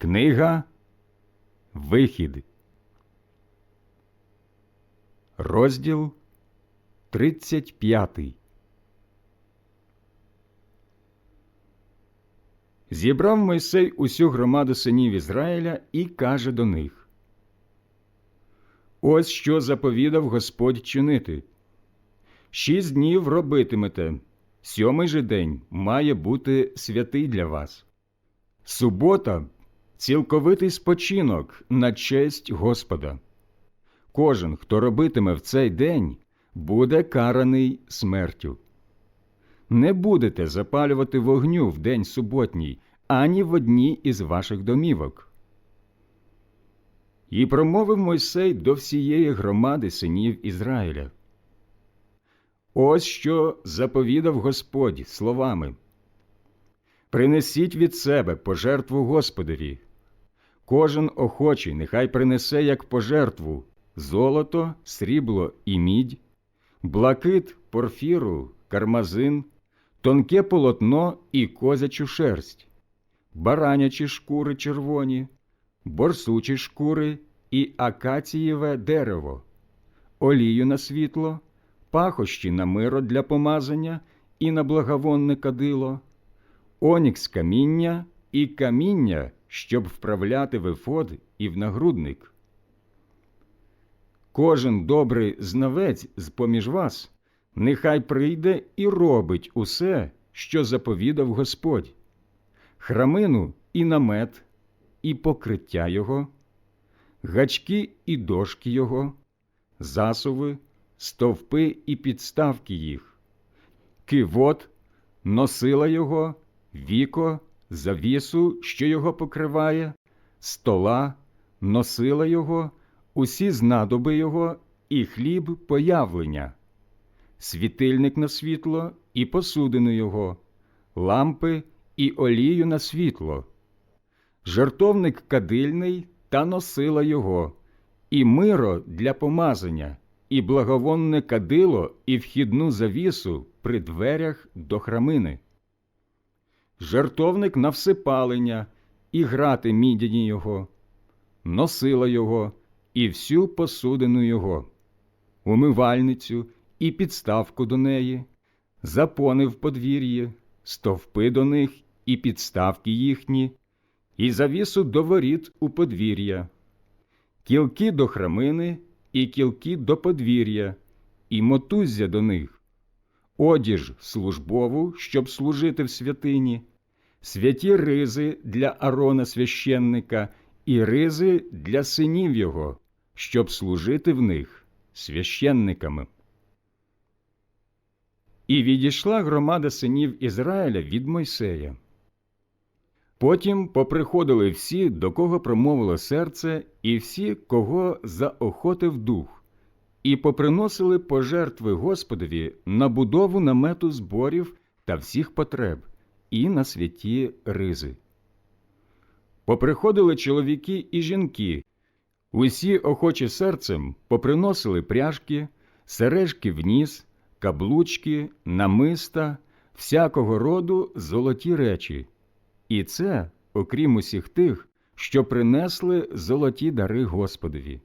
Книга Вихід, розділ 35 Зібрав Мойсей усю громаду синів Ізраїля і каже до них Ось що заповідав Господь чинити. Шість днів робитимете, сьомий же день має бути святий для вас. Субота цілковитий спочинок на честь Господа. Кожен, хто робитиме в цей день, буде караний смертю. Не будете запалювати вогню в день суботній ані в одній із ваших домівок. І промовив Мойсей до всієї громади синів Ізраїля. Ось що заповідав Господь словами Принесіть від себе пожертву Господові. Кожен охочий нехай принесе як пожертву золото, срібло і мідь, блакит, порфіру, кармазин, тонке полотно і козячу шерсть, баранячі шкури червоні, борсучі шкури і акацієве дерево, олію на світло, пахощі на миро для помазання і на благовонне кадило, онікс каміння і каміння, щоб вправляти в ефод і в нагрудник. Кожен добрий знавець з поміж вас нехай прийде і робить усе, що заповідав Господь, храмину і намет, і покриття його, гачки і дошки його, засуви, стовпи і підставки їх, кивот, носила його, віко, завісу, що його покриває, стола, носила його, усі знадоби його і хліб появлення, світильник на світло і посудину його, лампи і олію на світло, жартовник кадильний та носила його, і миро для помазання, і благовонне кадило і вхідну завісу при дверях до храмини жертовник на всипалення, і грати мідяні його, носила його і всю посудину його, умивальницю і підставку до неї, запони в подвір'ї, стовпи до них і підставки їхні, і завісу до воріт у подвір'я, кілки до храмини і кілки до подвір'я, і мотуззя до них, одіж службову, щоб служити в святині, святі ризи для Арона священника і ризи для синів його, щоб служити в них священниками. І відійшла громада синів Ізраїля від Мойсея. Потім поприходили всі, до кого промовило серце, і всі, кого заохотив дух, і поприносили пожертви Господові на будову намету зборів та всіх потреб, і на святі ризи. Поприходили чоловіки і жінки, усі охочі серцем поприносили пряжки, сережки в ніс, каблучки, намиста, всякого роду золоті речі, і це, окрім усіх тих, що принесли золоті дари Господові.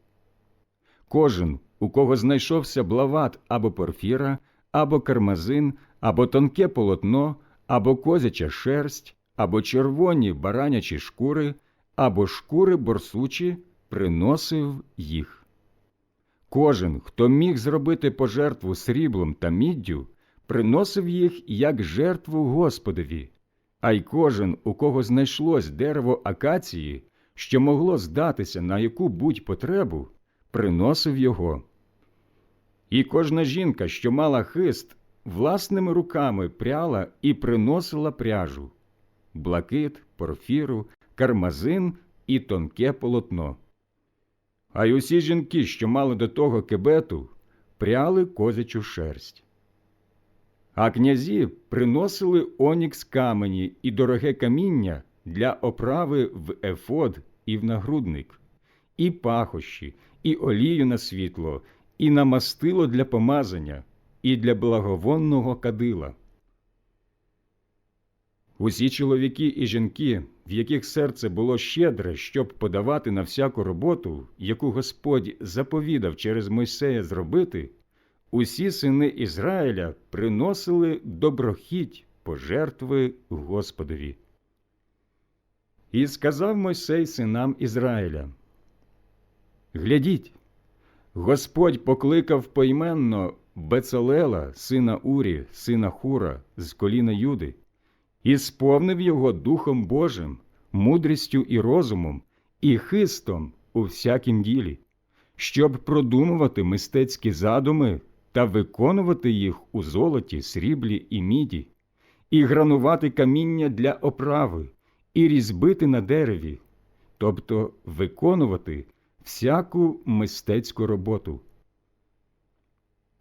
Кожен, у кого знайшовся блават або порфіра, або кармазин, або тонке полотно, або козяча шерсть, або червоні баранячі шкури, або шкури борсучі, приносив їх. Кожен, хто міг зробити пожертву сріблом та міддю, приносив їх як жертву Господові, а й кожен, у кого знайшлось дерево акації, що могло здатися на яку будь потребу, приносив його. І кожна жінка, що мала хист, власними руками пряла і приносила пряжу блакит, порфіру, кармазин і тонке полотно. А й усі жінки, що мали до того кебету, пряли козячу шерсть. А князі приносили онікс камені і дороге каміння для оправи в ефод і в нагрудник, і пахощі, і олію на світло, і на мастило для помазання і для благовонного кадила. Усі чоловіки і жінки, в яких серце було щедре, щоб подавати на всяку роботу, яку Господь заповідав через Мойсея зробити, усі сини Ізраїля приносили доброхіть пожертви Господові. І сказав Мойсей синам Ізраїля: Глядіть, Господь покликав поіменно Бецалела, сина Урі, сина Хура, з коліна Юди, і сповнив його Духом Божим, мудрістю і розумом, і хистом у всякім ділі, щоб продумувати мистецькі задуми та виконувати їх у золоті, сріблі і міді, і гранувати каміння для оправи, і різьбити на дереві, тобто виконувати всяку мистецьку роботу.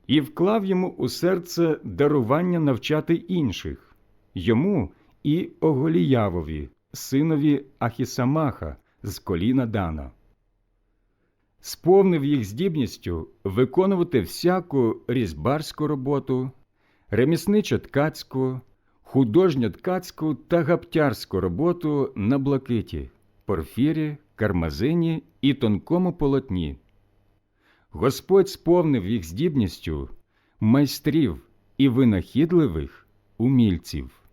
І вклав йому у серце дарування навчати інших, йому і Оголіявові, синові Ахісамаха з коліна Дана. Сповнив їх здібністю виконувати всяку різьбарську роботу, ремісничо ткацьку, художньо ткацьку та гаптярську роботу на блакиті, порфірі, кармазині і тонкому полотні. Господь сповнив їх здібністю майстрів і винахідливих умільців.